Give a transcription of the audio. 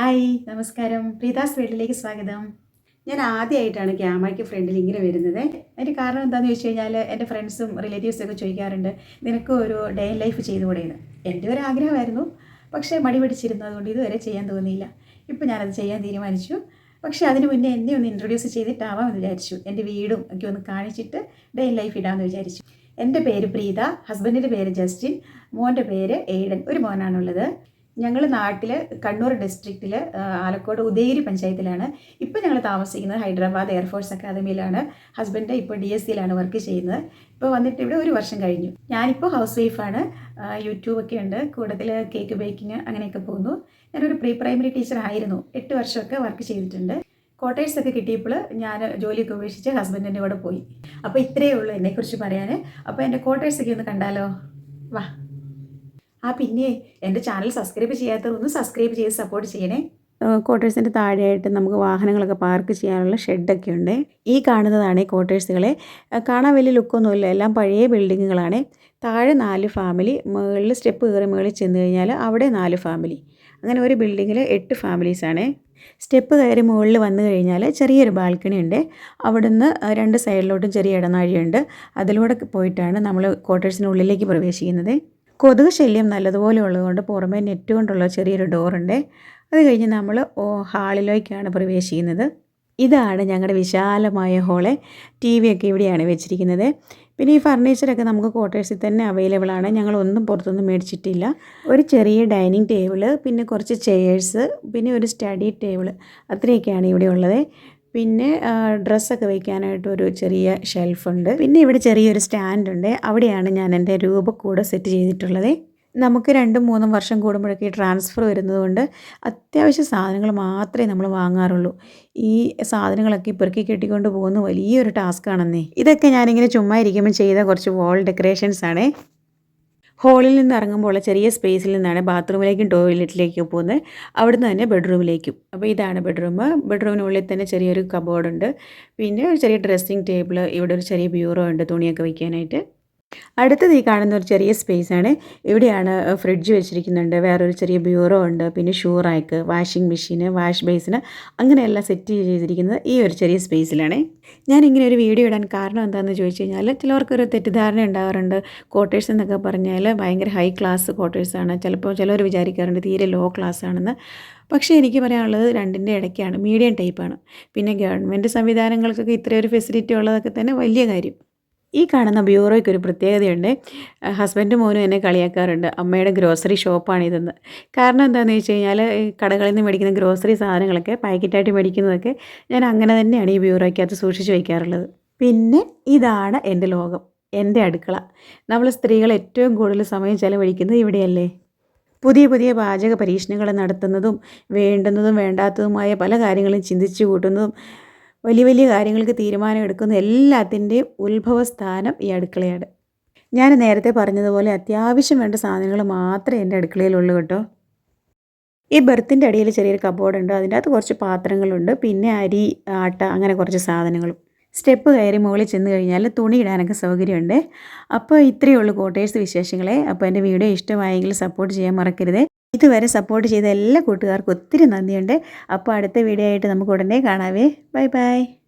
Hi നമസ്കാരം. പ്രീതാസ് വീട്ടിലേക്ക് സ്വാഗതം. ഞാൻ ആദ്യമായിട്ടാണ് ക്യാമറയ്ക്ക് ഫ്രണ്ടിൽ ഇങ്ങനെ വരുന്നത്. അതിന്റെ കാരണം എന്താണെന്ന് വെച്ച് കഴിഞ്ഞാൽ എന്റെ ഫ്രണ്ട്സും റിലേറ്റീവ്സും ഒക്കെ ചോദിക്കാറുണ്ട് നിനക്ക് ഒരു ഡേ ഇൻ ലൈഫ് ചെയ്തുകൂടെയെന്ന് എന്റെ ഒരു ആഗ്രഹമായിരുന്നു. പക്ഷേ മടി പിടിച്ചിരുന്നു അതുകൊണ്ട് ഇതുവരെ ചെയ്യാൻ തോന്നിയില്ല. ഇപ്പോൾ ഞാനത് ചെയ്യാൻ തീരുമാനിച്ചു. പക്ഷേ അതിന് മുന്നേ എന്നെ ഒന്ന് ഇൻട്രൊഡ്യൂസ് ചെയ്തിട്ടാവാമെന്ന് വിചാരിച്ചു. എന്റെ വീടും ഒക്കെ ഒന്ന് കാണിച്ചിട്ട് ഡേ ഇൻ ലൈഫ് ഇടാമെന്ന് വിചാരിച്ചു. എന്റെ പേര് പ്രീത ഹസ്ബൻഡിന്റെ പേര് ജസ്റ്റിൻ മോന്റെ പേര് എയ്ഡൻ ഒരു മോനാണുള്ളത്. ഞങ്ങൾ നാട്ടിൽ കണ്ണൂർ ഡിസ്ട്രിക്റ്റിൽ ആലക്കോട് ഉദയഗിരി പഞ്ചായത്തിലാണ്. ഇപ്പോൾ ഞങ്ങൾ താമസിക്കുന്നത് ഹൈദരാബാദ് എയർഫോഴ്സ് അക്കാദമിയിലാണ് ഹസ്ബൻഡ് ഇപ്പോൾ ഡി എസ് സിയിലാണ് വർക്ക് ചെയ്യുന്നത്. ഇപ്പോൾ വന്നിട്ട് ഇവിടെ ഒരു വർഷം കഴിഞ്ഞു. ഞാനിപ്പോൾ ഹൗസ് വൈഫാണ് യൂട്യൂബൊക്കെ ഉണ്ട്. കൂടുതൽ കേക്ക് ബേക്കിംഗ് അങ്ങനെയൊക്കെ പോകുന്നു. ഞാനൊരു പ്രീ പ്രൈമറി ടീച്ചർ ആയിരുന്നു. എട്ട് വർഷമൊക്കെ വർക്ക് ചെയ്തിട്ടുണ്ട്. ക്വാർട്ടേഴ്സ് ഒക്കെ കിട്ടിയപ്പോൾ ഞാൻ ജോലിയൊക്കെ ഉപേക്ഷിച്ച് ഹസ്ബൻഡിന്റെ കൂടെ പോയി. അപ്പോൾ ഇത്രയേ ഉള്ളൂ എന്നെക്കുറിച്ച് പറയാൻ അപ്പോൾ എന്റെ ക്വാർട്ടേഴ്സൊക്കെ ഒന്ന് കണ്ടാലോ? വാ. ആ പിന്നെ എന്റെ ചാനൽ സബ്സ്ക്രൈബ് ചെയ്യാത്തവർ ഒന്ന് സബ്സ്ക്രൈബ് ചെയ്ത് സപ്പോർട്ട് ചെയ്യണേ. ക്വാർട്ടേഴ്സിന്റെ താഴെയായിട്ട് നമുക്ക് വാഹനങ്ങളൊക്കെ പാർക്ക് ചെയ്യാനുള്ള ഷെഡൊക്കെ ഉണ്ട്. ഈ കാണുന്നതാണ് ക്വാർട്ടേഴ്സുകളെ കാണാൻ വലിയ ലുക്കൊന്നുമില്ല എല്ലാം പഴയ ബിൽഡിങ്ങുകളാണ് താഴെ നാല് ഫാമിലി മുകളിൽ സ്റ്റെപ്പ് കയറി മുകളിൽ ചെന്ന് കഴിഞ്ഞാൽ അവിടെ നാല് ഫാമിലി അങ്ങനെ ഒരു ബിൽഡിങ്ങിൽ എട്ട് ഫാമിലീസാണ് സ്റ്റെപ്പ് കയറി മുകളിൽ വന്നു കഴിഞ്ഞാൽ ചെറിയൊരു ബാൽക്കണി ഉണ്ട്. അവിടുന്ന് രണ്ട് സൈഡിലോട്ടും ചെറിയ ഇടനാഴിയുണ്ട്. അതിലൂടെ പോയിട്ടാണ് നമ്മൾ ക്വാർട്ടേഴ്സിനുള്ളിലേക്ക് പ്രവേശിക്കുന്നത്. കൊതുക് ശല്യം നല്ലതുപോലെ ഉള്ളതുകൊണ്ട് പുറമേ നെറ്റ് കൊണ്ടുള്ള ചെറിയൊരു ഡോറുണ്ട് അത് കഴിഞ്ഞ് നമ്മൾ ഹാളിലേക്കാണ് പ്രവേശിക്കുന്നത്. ഇതാണ് ഞങ്ങളുടെ വിശാലമായ ഹോൾ ടി വി ഒക്കെ ഇവിടെയാണ് വെച്ചിരിക്കുന്നത്. പിന്നെ ഈ ഫർണിച്ചറൊക്കെ നമുക്ക് ക്വാർട്ടേഴ്സിൽ തന്നെ അവൈലബിൾ ആണ്. ഞങ്ങൾ ഒന്നും പുറത്തൊന്നും മേടിച്ചിട്ടില്ല. ഒരു ചെറിയ ഡൈനിങ് ടേബിൾ പിന്നെ കുറച്ച് ചെയേഴ്സ് പിന്നെ ഒരു സ്റ്റഡി ടേബിൾ അത്രയൊക്കെയാണ് ഇവിടെ ഉള്ളത്. പിന്നെ ഡ്രസ്സൊക്കെ വയ്ക്കാനായിട്ട് ഒരു ചെറിയ ഷെൽഫുണ്ട്. പിന്നെ ഇവിടെ ചെറിയൊരു സ്റ്റാൻഡ് ഉണ്ട് അവിടെയാണ് ഞാൻ എന്റെ രൂപക്കൂടെ സെറ്റ് ചെയ്തിട്ടുള്ളത്. നമുക്ക് രണ്ടും മൂന്നും വർഷം കൂടുമ്പോഴൊക്കെ ട്രാൻസ്ഫർ വരുന്നതുകൊണ്ട് അത്യാവശ്യ സാധനങ്ങൾ മാത്രമേ നമ്മൾ വാങ്ങാറുള്ളൂ. ഈ സാധനങ്ങളൊക്കെ പെറുക്കി കെട്ടിക്കൊണ്ട് പോകുന്ന വലിയൊരു ടാസ്ക്കാണെന്നേ. ഇതൊക്കെ ഞാനിങ്ങനെ ചുമ്മാ ഇരിക്കുമ്പോൾ ചെയ്ത കുറച്ച് വാൾ ഡെക്കറേഷൻസ് ആണേ. ഹോളിൽ നിന്ന് ഇറങ്ങുമ്പോൾ ചെറിയ സ്പേസിൽ നിന്നാണ് ബാത്റൂമിലേക്കും ടോയ്ലറ്റിലേക്കും പോകുന്നത്. അവിടുന്ന് തന്നെ ബെഡ്റൂമിലേക്കും. അപ്പോൾ ഇതാണ് ബെഡ്റൂം. ബെഡ്റൂമിനുള്ളിൽ തന്നെ ചെറിയൊരു കബോർഡുണ്ട്. പിന്നെ ഒരു ചെറിയ ഡ്രസ്സിങ് ടേബിൾ ഇവിടെ ഒരു ചെറിയ ബ്യൂറോ ഉണ്ട് തുണിയൊക്കെ വയ്ക്കാനായിട്ട്. അടുത്തത് ഈ കാണുന്ന ഒരു ചെറിയ സ്പേസ് ആണ്. ഇവിടെയാണ് ഫ്രിഡ്ജ് വെച്ചിരിക്കുന്നുണ്ട്. വേറൊരു ചെറിയ ബ്യൂറോ ഉണ്ട്. പിന്നെ shoe rack washing machine wash basin അങ്ങനെയെല്ലാം സെറ്റ് ചെയ്തിരിക്കുന്നത് ഈ ഒരു ചെറിയ സ്പേസിലാണ് ഞാൻ ഇങ്ങനെ ഒരു വീഡിയോ ഇടാൻ കാരണം എന്താണെന്ന് ചോദിച്ചു കഴിഞ്ഞാൽ ചിലവർക്കൊരു തെറ്റിദ്ധാരണ ഉണ്ടാവാറുണ്ട്. ക്വാർട്ടേഴ്സ് എന്നൊക്കെ പറഞ്ഞാൽ ഭയങ്കര ഹൈ ക്ലാസ് ക്വാർട്ടേഴ്സാണ് ചിലപ്പോൾ ചിലർ വിചാരിക്കാറുണ്ട് തീരെ ലോ ക്ലാസ് ആണെന്ന്. പക്ഷേ എനിക്ക് പറയാനുള്ളത് രണ്ടിന്റെ ഇടയ്ക്കാണ്. മീഡിയം ടൈപ്പാണ് പിന്നെ ഗവൺമെന്റ് സംവിധാനങ്ങൾക്കൊക്കെ ഇത്രയൊരു ഫെസിലിറ്റി ഉള്ളതൊക്കെ തന്നെ വലിയ കാര്യം. ഈ കാണുന്ന ബ്യൂറോയ്ക്ക് ഒരു പ്രത്യേകതയുണ്ട്. ഹസ്ബൻഡ് മോനും എന്നെ കളിയാക്കാറുണ്ട്. അമ്മയുടെ ഗ്രോസറി ഷോപ്പാണ് ഇതെന്ന്. കാരണം എന്താണെന്ന് വെച്ച് കഴിഞ്ഞാൽ കടകളിൽ നിന്ന് മേടിക്കുന്ന ഗ്രോസറി സാധനങ്ങളൊക്കെ പാക്കറ്റായിട്ട് മേടിക്കുന്നതൊക്കെ ഞാൻ അങ്ങനെ തന്നെയാണ് ഈ ബ്യൂറോയ്ക്കകത്ത് സൂക്ഷിച്ച് വയ്ക്കാറുള്ളത് പിന്നെ ഇതാണ് എന്റെ ലോകം എന്റെ അടുക്കള. നമ്മൾ സ്ത്രീകൾ ഏറ്റവും കൂടുതൽ സമയം ചെലവഴിക്കുന്നത് ഇവിടെയല്ലേ? പുതിയ പുതിയ പാചക പരീക്ഷണങ്ങൾ നടത്തുന്നതും വേണ്ടുന്നതും വേണ്ടാത്തതുമായ പല കാര്യങ്ങളും ചിന്തിച്ചു കൂട്ടുന്നതും വലിയ വലിയ കാര്യങ്ങൾക്ക് തീരുമാനം എടുക്കുന്ന എല്ലാത്തിന്റെയും ഉത്ഭവസ്ഥാനം ഈ അടുക്കളയാണ്. ഞാൻ നേരത്തെ പറഞ്ഞതുപോലെ അത്യാവശ്യം വേണ്ട സാധനങ്ങൾ മാത്രമേ എന്റെ അടുക്കളയിലുള്ളൂ കേട്ടോ. ഈ ബെർത്തിന്റെ അടിയിൽ ചെറിയൊരു കബോർഡുണ്ട് അതിന്റെ അകത്ത് കുറച്ച് പാത്രങ്ങളുണ്ട്. പിന്നെ അരി ആട്ട അങ്ങനെ കുറച്ച് സാധനങ്ങളും. സ്റ്റെപ്പ് കയറി മുകളിൽ ചെന്ന് കഴിഞ്ഞാൽ തുണി ഇടാനൊക്കെ സൗകര്യമുണ്ട്. അപ്പോൾ ഇത്രയേ ഉള്ളൂ കോട്ടേഴ്സ് വിശേഷങ്ങളെ. അപ്പോൾ എന്റെ വീഡിയോ ഇഷ്ടമായെങ്കിൽ സപ്പോർട്ട് ചെയ്യാൻ മറക്കരുത്. ഇതുവരെ സപ്പോർട്ട് ചെയ്ത എല്ലാ കൂട്ടുകാർക്കും ഒത്തിരി നന്ദിയുണ്ട്. അപ്പോൾ അടുത്ത വീഡിയോ ആയിട്ട് നമുക്ക് ഉടനെ കാണാവേ. Bye bye